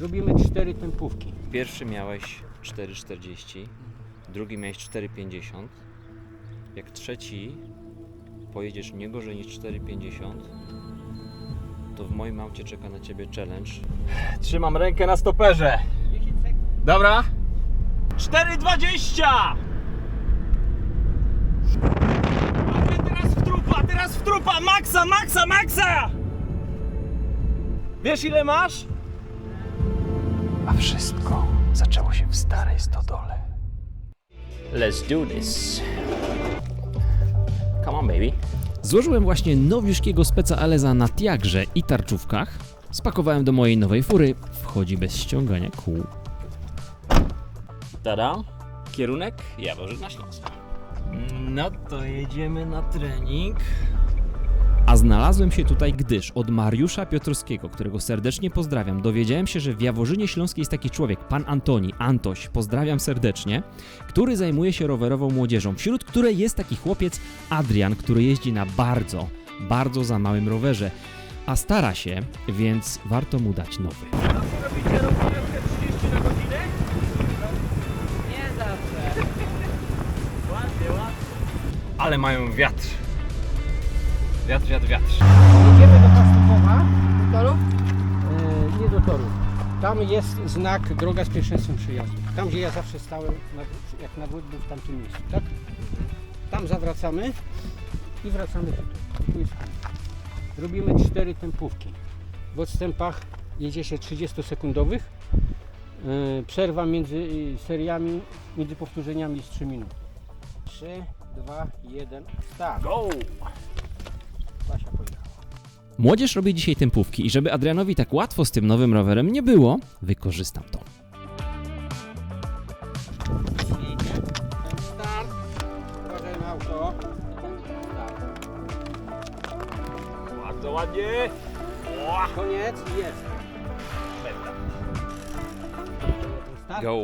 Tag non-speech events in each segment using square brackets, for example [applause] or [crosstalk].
Robimy cztery tempówki. Pierwszy miałeś 4,40, drugi miałeś 4,50. Jak trzeci pojedziesz nie gorzej niż 4,50, to w moim aucie czeka na ciebie challenge. Trzymam rękę na stoperze. Dobra. 4,20! A ty teraz w trupa, teraz w trupa! Maksa, maksa, maksa! Wiesz ile masz? A wszystko zaczęło się w starej stodole. Let's do this. Come on, baby. Złożyłem właśnie nowiuszkiego speca Aleza na tiagrze i tarczówkach. Spakowałem do mojej nowej fury. Wchodzi bez ściągania kół. Tada. Kierunek Jaworzyna Śląska. No to jedziemy na trening. A znalazłem się tutaj, gdyż od Mariusza Piotrowskiego, którego serdecznie pozdrawiam, dowiedziałem się, że w Jaworzynie Śląskiej jest taki człowiek, pan Antoni, Antoś, pozdrawiam serdecznie, który zajmuje się rowerową młodzieżą, wśród której jest taki chłopiec Adrian, który jeździ na bardzo, bardzo za małym rowerze, a stara się, więc warto mu dać nowy. Ale mają wiatr. Wiatr, wiatr, wiatr. Jedziemy do Pastuchowa. Do toru? E, nie do toru. Tam jest znak droga z pierwszeństwem przyjazdu. Tam gdzie ja zawsze stałem, na, jak nawód był w tamtym miejscu, tak? Tam zawracamy i wracamy tutaj. Tu jest koniec. Robimy cztery tempówki. W odstępach jedzie się 30 sekundowych. E, przerwa między y, seriami, między powtórzeniami jest 3 minuty. 3, 2, 1, start. Go! Młodzież robi dzisiaj tempówki i żeby Adrianowi tak łatwo z tym nowym rowerem nie było, wykorzystam to. Bardzo ładnie. Ła. Koniec i jest. Go.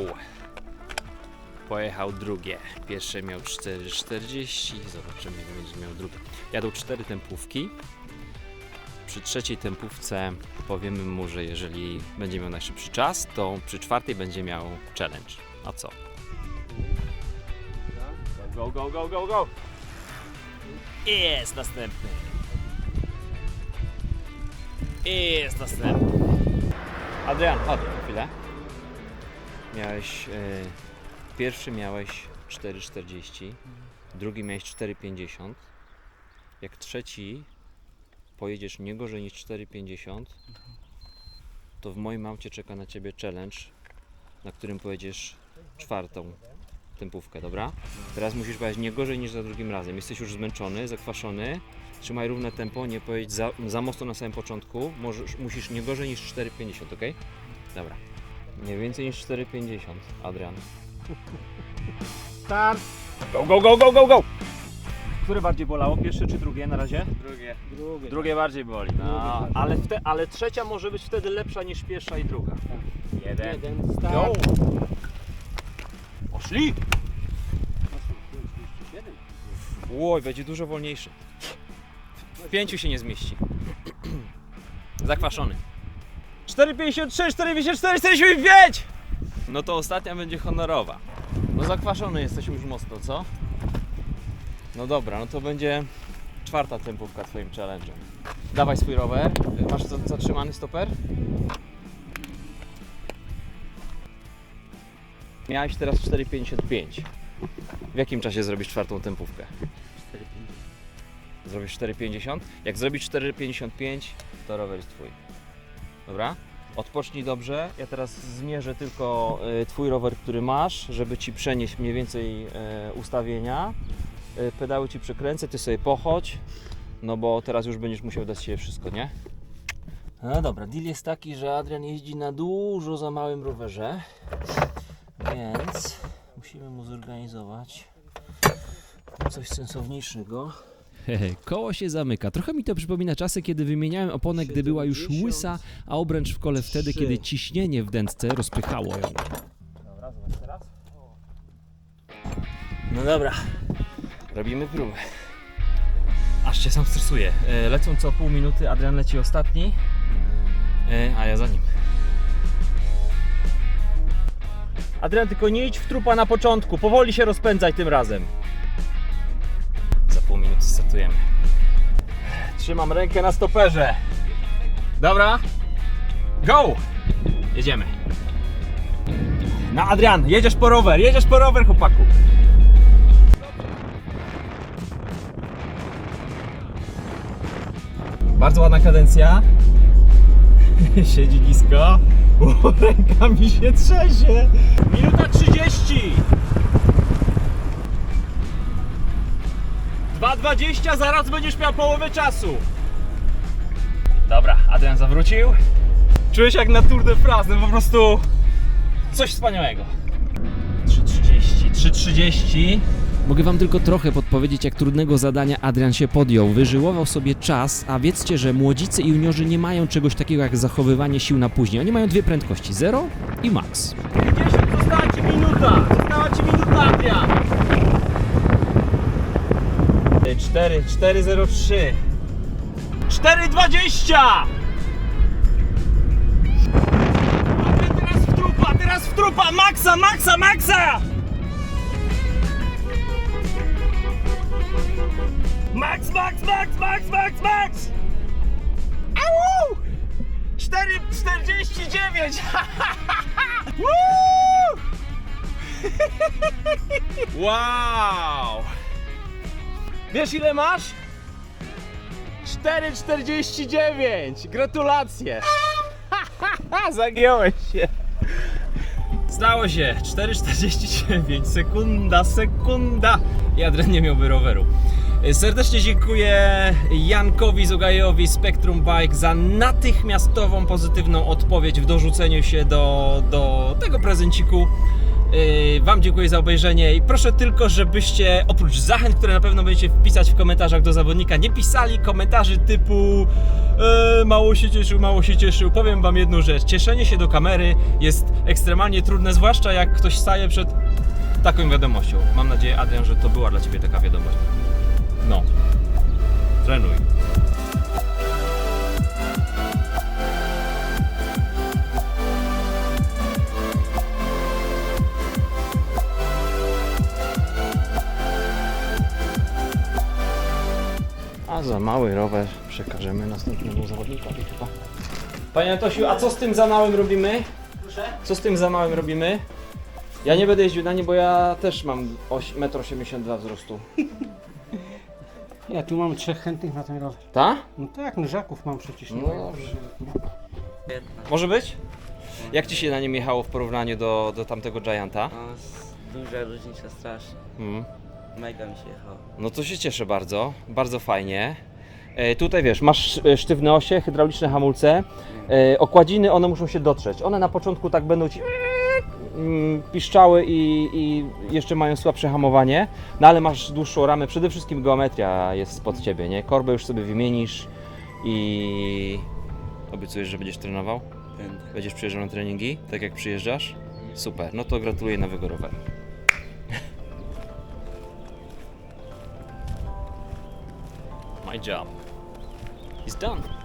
Pojechał drugie. Pierwsze miał 4,40. Zobaczymy, jak będzie miał drugie. Jadą cztery tempówki. Przy trzeciej tempówce powiemy mu, że jeżeli będzie miał najszybszy czas, to przy czwartej będzie miał challenge. A co? Go, go, go, go, go! Jest następny. Jest następny. Adrian, chodź na chwilę. Miałeś. e, pierwszy miałeś 4,40, drugi miałeś 4,50. Jak trzeci pojedziesz nie gorzej niż 4,50, to w moim aucie czeka na ciebie challenge, na którym pojedziesz czwartą tempówkę, dobra? Teraz musisz pojechać nie gorzej niż za drugim razem. Jesteś już zmęczony, zakwaszony. Trzymaj równe tempo, nie pojedź za, za mocno na samym początku. Możesz, musisz nie gorzej niż 4,50, ok? Dobra. Nie więcej niż 4,50, Adrian. Start. Go, go, go, go, go, go! Które bardziej bolało? Pierwsze czy drugie na razie? Drugie. Drugie. Drugie bardziej boli. No, ale, wte, ale trzecia może być wtedy lepsza niż pierwsza i druga. Jeden. Jeden. Go! Start. Poszli! 37. Oj, będzie dużo wolniejszy. W pięciu się nie zmieści. [clears throat] Zakwaszony. 4,53, 4,54, 4,75! No to ostatnia będzie honorowa. No zakwaszony jesteś już mocno, co? No dobra, no to będzie czwarta tempówka twoim challenge'em. Dawaj swój rower. Masz za- zatrzymany stoper? Miałeś teraz 4,55. W jakim czasie zrobisz czwartą tempówkę? Zrobisz 4,50? Jak zrobisz 4,55, to rower jest twój. Dobra? Odpocznij dobrze. Ja teraz zmierzę tylko y, twój rower, który masz, żeby ci przenieść mniej więcej y, ustawienia. Y, pedały ci przekręcę, ty sobie pochodź. No bo teraz już będziesz musiał dać się wszystko, nie? No dobra, deal jest taki, że Adrian jeździ na dużo za małym rowerze. Więc musimy mu zorganizować coś sensowniejszego. Hehe, koło się zamyka. Trochę mi to przypomina czasy, kiedy wymieniałem oponę, gdy była już łysa, a obręcz w kole wtedy, kiedy ciśnienie w dętce rozpychało ją. Dobra, zobacz teraz. No dobra, robimy próbę. Aż cię sam stresuję. E, Lecą co pół minuty, Adrian leci ostatni, e, a ja za nim. Adrian, tylko nie idź w trupa na początku, powoli się rozpędzaj tym razem. Za pół minuty startujemy. Trzymam rękę na stoperze. Dobra. Go! Jedziemy. Na Adrian, jedziesz po rower, jedziesz po rower, chłopaku. Bardzo ładna kadencja. [laughs] Siedzi nisko. Ręka mi się trzęsie. Minuta 30. 2.20, zaraz będziesz miał połowę czasu. Dobra, Adrian zawrócił. Czułeś jak na Tour de France, no po prostu coś wspaniałego. 3.30, 3.30. Mogę wam tylko trochę podpowiedzieć, jak trudnego zadania Adrian się podjął. Wyżyłował sobie czas, a wiedzcie, że młodzicy i juniorzy nie mają czegoś takiego jak zachowywanie sił na później. Oni mają dwie prędkości, 0 i max. 50, została ci minuta! Została ci minuta, Adrian! 4, 403 4,20! Adrian, teraz w trupa, teraz w trupa! Maxa, maxa, maxa! Max, max, max, max, max, max! Au! 4,49! [laughs] Woo! [laughs] wow! Wiesz ile masz? 4,49! Gratulacje! [laughs] Zagiąłeś się! Stało się! 4,49! Sekunda, sekunda! I nie miałby roweru. Serdecznie dziękuję Jankowi Zogajowi Spectrum Bike za natychmiastową pozytywną odpowiedź w dorzuceniu się do, do tego prezenciku. Yy, Wam dziękuję za obejrzenie i proszę tylko, żebyście oprócz zachęt, które na pewno będziecie wpisać w komentarzach do zawodnika, nie pisali komentarzy typu e, mało się cieszył, mało się cieszył. Powiem Wam jedną rzecz, cieszenie się do kamery jest ekstremalnie trudne, zwłaszcza jak ktoś staje przed taką wiadomością. Mam nadzieję, Adrian, że to była dla Ciebie taka wiadomość. A za mały rower przekażemy następnemu zawodnikowi chyba. Panie Antosiu, a co z tym za małym robimy? Proszę? Co z tym za małym robimy? Ja nie będę jeździł na nie, bo ja też mam oś- 1,82 m wzrostu. [laughs] Ja tu mam trzech chętnych na ten rower. Ta? No tak, nożaków mam przecież. No dobrze. Może być? Jak Ci się na nim jechało w porównaniu do, do tamtego Gianta? No, s- duża różnica strasznie. Mm. Mega mi się jechało. No to się cieszę bardzo, bardzo fajnie. E, tutaj wiesz, masz e, sztywne osie, hydrauliczne hamulce. E, okładziny, one muszą się dotrzeć. One na początku tak będą ci mm, piszczały i, i jeszcze mają słabsze hamowanie, no ale masz dłuższą ramę, przede wszystkim geometria jest spod Ciebie, nie? Korbę już sobie wymienisz i obiecujesz, że będziesz trenował? Będę. Będziesz przyjeżdżał na treningi, tak jak przyjeżdżasz? Super, no to gratuluję nowego roweru. me jump. He's done.